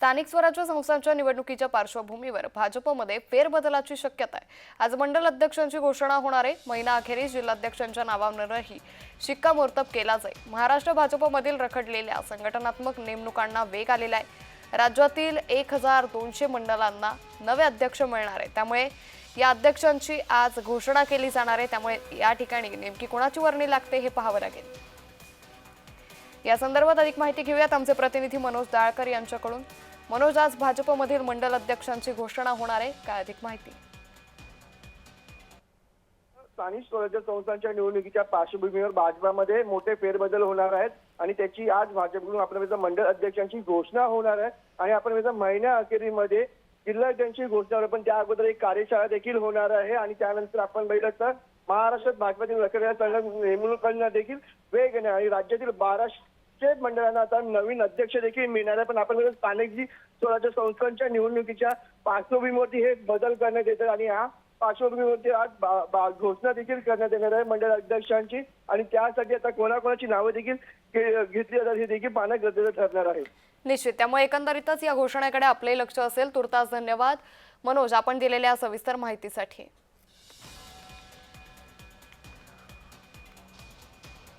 स्थानिक स्वराज्य संस्थांच्या निवडणुकीच्या पार्श्वभूमीवर भाजपमध्ये फेरबदलाची शक्यता आहे. आज मंडल अध्यक्षांची घोषणा होणार आहे. महिना अखेरीस जिल्हाध्यक्षांच्या नावावरही शिक्कामोर्तब केला जाईल. महाराष्ट्र भाजपमधील रखडलेल्या संघटनात्मक नेमणुकांना वेग आलेला आहे. राज्यातील एक हजार दोनशे मंडलांना नवे अध्यक्ष मिळणार आहे त्यामुळे या अध्यक्षांची आज घोषणा केली जाणार आहे. त्यामुळे या ठिकाणी नेमकी कोणाची वर्णी लागते हे पाहावं लागेल. या संदर्भात अधिक माहिती घेऊयात आमचे प्रतिनिधी मनोज दाळकर यांच्याकडून. मनोज आज भाजपमधील मंडल अध्यक्षांची घोषणा होणार आहे. काय अधिक माहिती? स्थानिक स्वराज्य संस्थांच्या निवडणुकीच्या पार्श्वभूमीवर भाजपामध्ये मोठे फेरबदल होणार आहेत आणि त्याची आज भाजपकडून आपण मंडळ अध्यक्षांची घोषणा होणार आहे. आणि आपण महिन्या अखेरीमध्ये जिल्हाध्यक्षांची घोषणा होणार पण त्या अगोदर एक कार्यशाळा देखील होणार आहे. आणि त्यानंतर आपण बघितलं तर महाराष्ट्रात भाजपातील रखडलेल्या संघ नेमणुकांना देखील वेग आणि राज्यातील बाराशे मंडळांना आता नवीन अध्यक्ष देखील मिळणार आहे. पण आपण बघितलं स्थानिक जी स्वराज्य संस्थांच्या निवडणुकीच्या पार्श्वभूमीवरती हे बदल करण्यात येतात आणि हा पार्श्वभूमीवरती आज घोषणा देखील करण्यात येणार आहे मंडळ अध्यक्षांची. आणि त्यासाठी आता कोणाकोणाची नावं देखील घेतली जातात हे देखील पाहणं गरजेचं ठरणार आहे. निश्चित. त्यामुळे एकंदरीतच या घोषणेकडे आपले लक्ष असेल. तुर्तास धन्यवाद. मनोज आपण दिलेल्या सविस्तर माहितीसाठी.